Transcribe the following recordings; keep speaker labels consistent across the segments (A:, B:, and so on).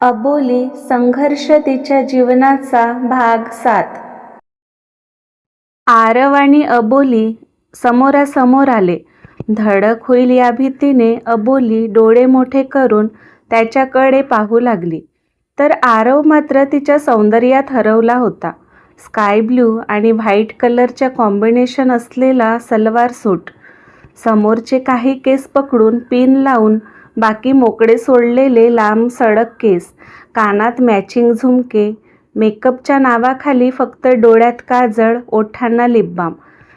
A: अबोली संघर्ष तिच्या जीवनाचा भाग सात. आरव आणि अबोली समोरासमोर आले. धडक होईल या भीतीने अबोली डोळे मोठे करून त्याच्याकडे पाहू लागली. तर आरव मात्र तिच्या सौंदर्यात हरवला होता. स्काय ब्ल्यू आणि व्हाईट कलरच्या कॉम्बिनेशन असलेला सलवार सूट. समोरचे काही केस पकडून पिन लावून बाकी मोकळे सोडलेले लांब सडक केस कानात मॅचिंग झुमके मेकअपच्या नावाखाली फक्त डोळ्यात काजळ ओठांना लिपबाम.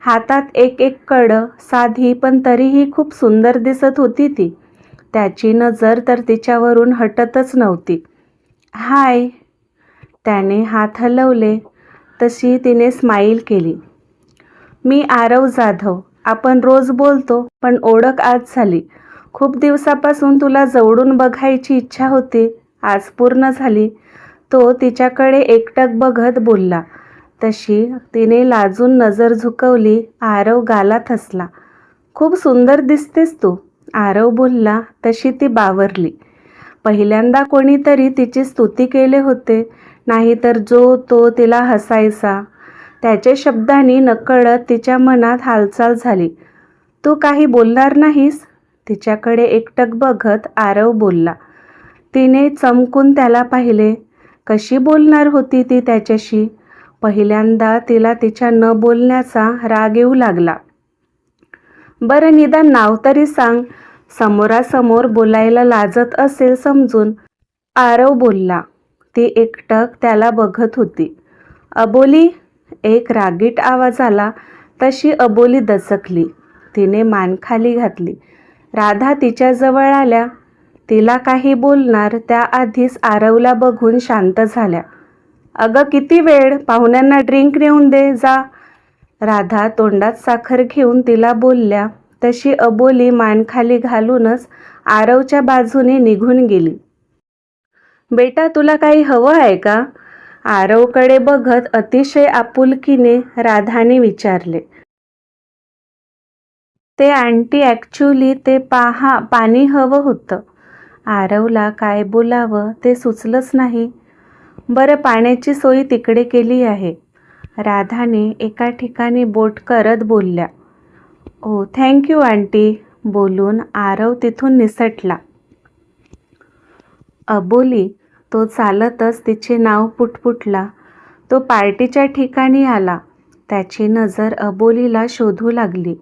A: हातात एक एक कडं साधी पण तरीही खूप सुंदर दिसत होती ती. त्याची नजर तर तिच्यावरून हटतच नव्हती. हाय. त्याने हात हलवले. तशी तिने स्माईल केली. मी आरव जाधव. आपण रोज बोलतो पण ओळख आज झाली. खूप दिवसापासून तुला जवळून बघायची इच्छा होती. आज पूर्ण झाली. तो तिच्याकडे एकटक बघत बोलला. तशी तिने लाजून नजर झुकवली. आरव गाला थसला खूप सुंदर दिसतेस तू आरव बोलला. तशी ती बावरली. पहिल्यांदा कोणीतरी तिची स्तुती केले होते. नाहीतर जो तो तिला हसायचा. त्याच्या शब्दांनी नकळत तिच्या मनात हालचाल झाली. तू काही बोलणार नाहीस? तिच्याकडे एकटक बघत आरव बोलला. तिने चमकून त्याला पाहिले. कशी बोलणार होती ती त्याच्याशी? पहिल्यांदा तिला तिच्या न बोलण्याचा राग येऊ लागला. बरं निदान नाव तरी सांग. समोरासमोर बोलायला लाजत असेल समजून. आरव बोलला. ती एकटक त्याला बघत होती. अबोली? एक रागीट आवाज आला. तशी अबोली दचकली. तिने मान खाली घातली. राधा तिच्याजवळ आल्या. तिला काही बोलणार त्याआधीच आरवला बघून शांत झाल्या. अगं किती वेळ? पाहुण्यांना ड्रिंक नेऊन दे जा. राधा तोंडात साखर घेऊन तिला बोलल्या. तशी अबोली मानखाली घालूनच आरवच्या बाजूने निघून गेली. बेटा तुला काही हवं आहे का? आरवकडे बघत अतिशय आपुलकीने राधाने विचारले. ते आंटी ॲक्च्युली ते पाहा पाणी हवं होतं. आरवला काय बोलावं ते सुचलंच नाही. बरं पाण्याची सोय तिकडे केली आहे. राधाने एका ठिकाणी बोट करत बोलल्या. ओ थँक्यू आंटी बोलून आरव तिथून निसटला. अबोली तो चालतच तिचे नाव पुटपुटला. तो पार्टीच्या ठिकाणी आला. त्याची नजर अबोलीला शोधू लागली.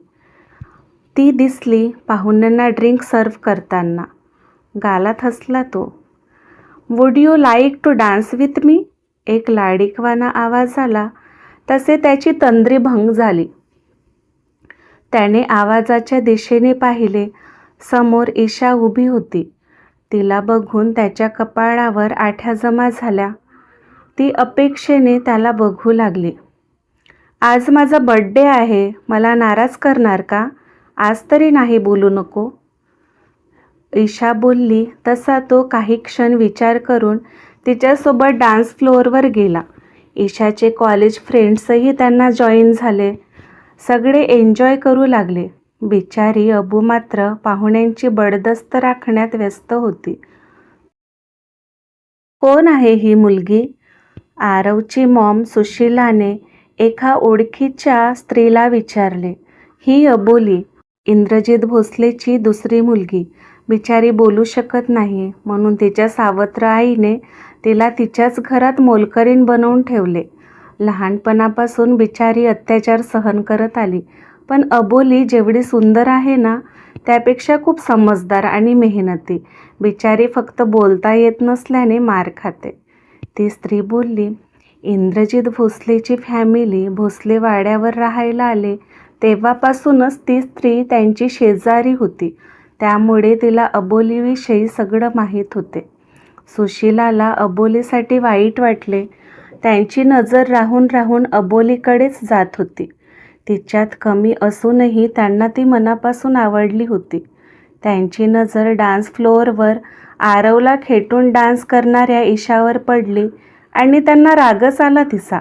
A: ती दिसली पाहुण्यांना ड्रिंक सर्व करताना. गालात हसला तो. Would you like to dance with me एक लाडीकवाना आवाज आला. तसे त्याची तंद्री भंग झाली. त्याने आवाजाच्या दिशेने पाहिले. समोर ईशा उभी होती. तिला बघून त्याच्या कपाळावर आठ्या जमा झाल्या. ती अपेक्षेने त्याला बघू लागली. आज माझा बड्डे आहे. मला नाराज करणार का? आज तरी नाही बोलू नको. ईशा बोलली तसा तो काही क्षण विचार करून तिच्यासोबत डान्स फ्लोअरवर गेला. ईशाचे कॉलेज फ्रेंड्सही त्यांना जॉईन झाले. सगळे एन्जॉय करू लागले. बिचारी अबू मात्र पाहुण्यांची बडदस्त राखण्यात व्यस्त होती. कोण आहे ही मुलगी? आरवची मॉम सुशीलाने एका ओळखीच्या स्त्रीला विचारले. ही अबोली इंद्रजित भोसलेची दुसरी मुलगी. बिचारी बोलू शकत नाही म्हणून तिच्या सावत्र आईने तिला तिच्याच घरात मोलकरीण बनवून ठेवले. लहानपणापासून बिचारी अत्याचार सहन करत आली. पण अबोली जेवढी सुंदर आहे ना त्यापेक्षा खूप समजदार आणि मेहनती. बिचारी फक्त बोलता येत नसल्याने मार खाते. ती स्त्री बोलली इंद्रजित भोसलेची फॅमिली भोसले वाड्यावर राहायला आले. तेव्हापासूनच ती स्त्री त्यांची शेजारी होती. त्यामुळे तिला अबोलीविषयी सगळं माहीत होते. सुशीलाला अबोलीसाठी वाईट वाटले. त्यांची नजर राहून राहून अबोलीकडेच जात होती. तिच्यात कमी असूनही त्यांना ती मनापासून आवडली होती. त्यांची नजर डान्स फ्लोअरवर आरवला खेटून डान्स करणाऱ्या ईशावर पडली आणि त्यांना रागच आला तिचा.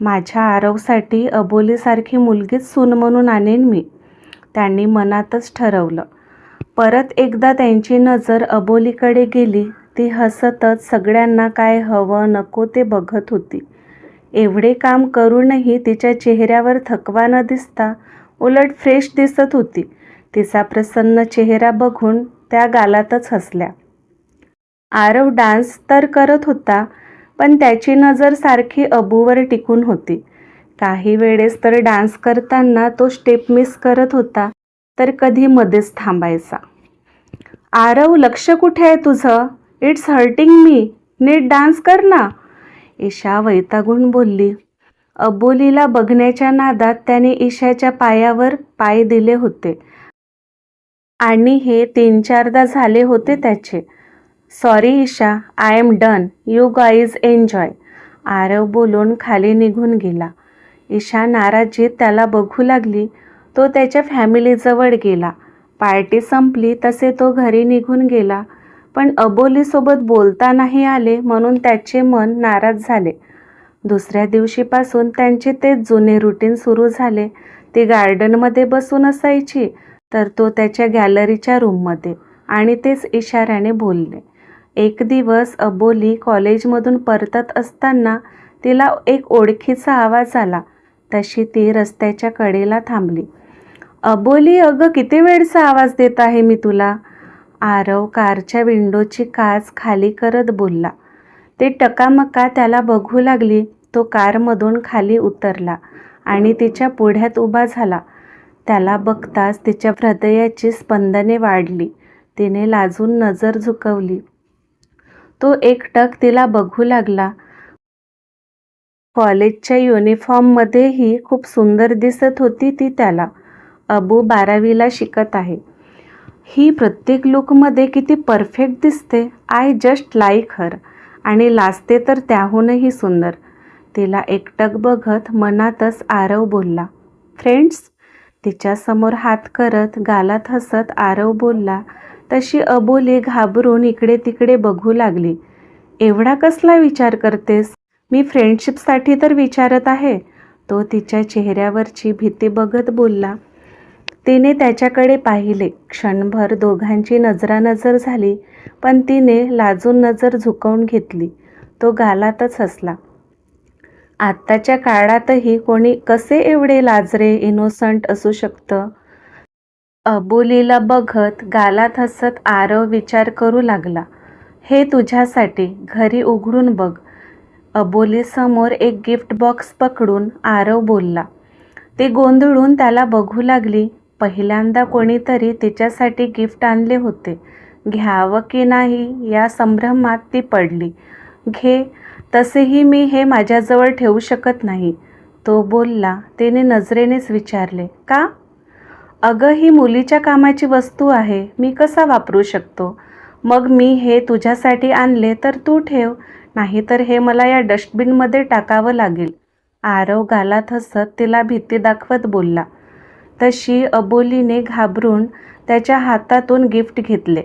A: माझ्या आरवसाठी अबोलीसारखी मुलगीच सून म्हणून आणेन मी. त्यांनी मनातच ठरवलं. परत एकदा त्यांची नजर अबोलीकडे गेली ती हसतच सगळ्यांना काय हवं नको ते बघत होती. एवढे काम करूनही तिच्या चेहऱ्यावर थकवा न दिसता उलट फ्रेश दिसत होती. तिचा प्रसन्न चेहरा बघून त्या गालातच हसल्या. आरव डान्स तर करत होता पण त्याची नजर सारखी अबूवर टिकून होती. काही वेळेस तर डान्स करताना तो स्टेप मिस करत होता तर कधी मध्येच थांबायचा. आरव लक्ष कुठे आहे तुझं? It's hurting me. NEET dance कर ना. ईशा वैतागून बोलली. अबोलीला बघण्याच्या नादात त्याने ईशाच्या पायावर पाय दिले होते. आणि हे तीन चारदा झाले होते त्याचे. Sorry Isha I am done you guys enjoy Aarav बोलून खाली निघून गेला. ईशा नाराजीत त्याला बघू लागली. तो त्याच्या फॅमिलीजवळ गेला. पार्टी संपली तसे तो घरी निघून गेला. पण अबोलीसोबत बोलता नाही आले म्हणून त्याचे मन नाराज झाले. दुसऱ्या दिवशीपासून त्यांचे तेच जुने रुटीन सुरू झाले. ती गार्डनमध्ये बसून असायची. तर तो त्याच्या गॅलरीच्या रूममध्ये आणि तेच इशाऱ्याने बोलले. एक दिवस अबोली कॉलेजमधून परतत असताना तिला एक ओळखीचा आवाज आला. तशी ती रस्त्याच्या कडेला थांबली. अबोली अगं किती वेळचा आवाज देत आहे मी तुला? आरव कारच्या विंडोची काच खाली करत बोलला. ते टकामका त्याला बघू लागली. तो कारमधून खाली उतरला आणि तिच्या पुढ्यात उभा झाला. त्याला बघताच तिच्या हृदयाची स्पंदने वाढली. तिने लाजून नजर झुकवली. तो एकटक तिला बघू लागला. कॉलेजच्या युनिफॉर्ममध्येही खूप सुंदर दिसत होती ती त्याला. अबू बारावीला शिकत आहे. ही प्रत्येक लुकमध्ये किती परफेक्ट दिसते. I just like her. आणि लाजते तर त्याहूनही सुंदर. तिला एकटक बघत मनातच आरव बोलला. फ्रेंड्स तिच्यासमोर हात करत गालात हसत आरव बोलला तशी अबोली घाबरून इकडे तिकडे बघू लागली. एवढा कसला विचार करतेस? मी फ्रेंडशिपसाठी तर विचारत आहे. तो तिच्या चेहऱ्यावरची भीती बघत बोलला. तिने त्याच्याकडे पाहिले. क्षणभर दोघांची नजरानजर झाली पण तिने लाजून नजर झुकवून घेतली. तो गालातच हसला. आत्ताच्या काळातही कोणी कसे एवढे लाजरे इनोसंट असू शकतं? अबोलीला बघत गालात हसत आरव विचार करू लागला. हे तुझ्यासाठी घरी उघडून बघ. अबोलीसमोर एक गिफ्ट बॉक्स पकडून आरव बोलला. ते गोंधळून त्याला बघू लागली. पहिल्यांदा कोणीतरी तिच्यासाठी गिफ्ट आणले होते. घ्यावं की नाही या संभ्रमात ती पडली. घे तसेही मी हे माझ्याजवळ ठेवू शकत नाही. तो बोलला. तिने नजरेनेच विचारले का? अगं ही मुलीच्या कामाची वस्तू आहे मी कसा वापरू शकतो? मग मी हे तुझ्यासाठी आणले तर तू ठेव नाहीतर हे मला या डस्टबिनमध्ये टाकावं लागेल. आरव गालात हसत तिला भीती दाखवत बोलला. तशी अबोलीने घाबरून त्याच्या हातातून गिफ्ट घेतले.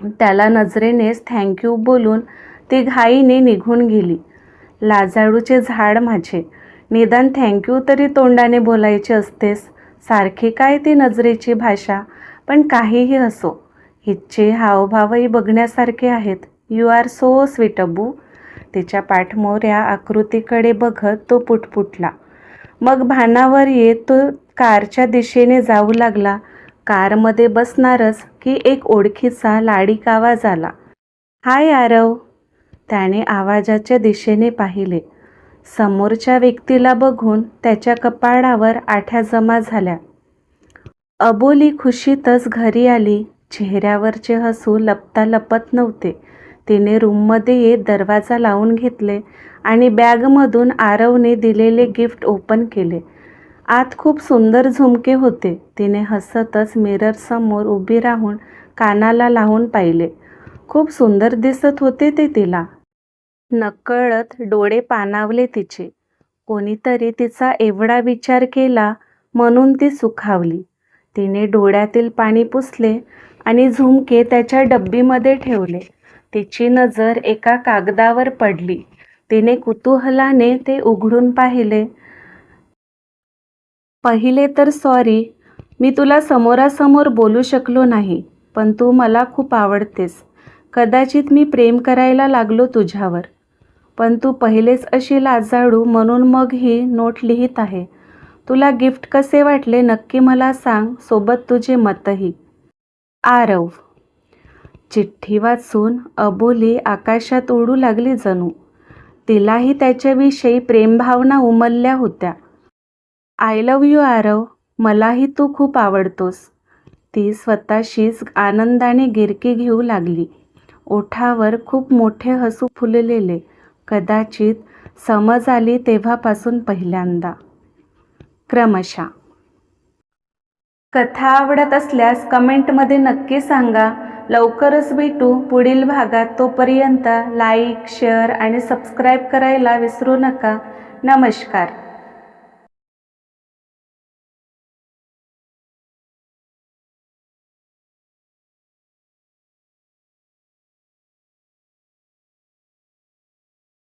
A: त्याला नजरेनेच थँक्यू बोलून ती घाईने निघून गेली. लाजाळूचे झाड माझे. निदान थँक्यू तरी तोंडाने बोलायचे असतेस. सारखी काय ती नजरेची भाषा? पण काहीही असो हिचे हावभावही बघण्यासारखे आहेत. You are so sweet Abu. तिच्या पाठमोऱ्या आकृतीकडे बघत तो पुटपुटला. मग भानावर येत तो कारच्या दिशेने जाऊ लागला. कारमध्ये बसणारच की एक ओळखीचा लाडीक आवाज आला. हाय आरव. त्याने आवाजाच्या दिशेने पाहिले. समोरच्या व्यक्तीला बघून त्याच्या कपाळावर आठ्या जमा झाल्या. अबोली खुशीतच घरी आली. चेहऱ्यावरचे हसू लपता लपत नव्हते. तिने रूममध्ये येत दरवाजा लावून घेतले आणि बॅगमधून आरवने दिलेले गिफ्ट ओपन केले. आत खूप सुंदर झुमके होते. तिने हसतच मिररसमोर उभी राहून कानाला लावून पाहिले. खूप सुंदर दिसत होते ते तिला. नकळत डोळे पाणावले तिचे. कोणीतरी तिचा एवढा विचार केला म्हणून ती सुखावली. तिने डोळ्यातील पाणी पुसले आणि झुमके त्याच्या डब्बीमध्ये ठेवले. तिची नजर एका कागदावर पडली. तिने कुतूहलाने ते उघडून पाहिले. पहिले तर सॉरी मी तुला समोरासमोर बोलू शकलो नाही पण तू मला खूप आवडतेस. कदाचित मी प्रेम करायला लागलो तुझ्यावर. पण तू पहिलेच अशी लाजाळू म्हणून मग ही नोट लिहित आहे. तुला गिफ्ट कसे वाटले नक्की मला सांग सोबत तुझे मतही. आरव. चिठ्ठी वाचून अबोली आकाशात उडू लागली जणू. तिलाही त्याच्याविषयी प्रेमभावना उमलल्या होत्या. I love you Aarav. मलाही तू खूप आवडतोस. ती स्वतःशीच आनंदाने गिरकी घेऊ लागली. ओठावर खूप मोठे हसू फुललेले. कदाचित समज आली तेव्हापासून पहिल्यांदा. क्रमशः. कथा आवडत असल्यास कमेंटमध्ये नक्की सांगा. लवकरच भेटू पुढील भागात. तोपर्यंत लाईक शेअर आणि सबस्क्राईब करायला विसरू नका. नमस्कार.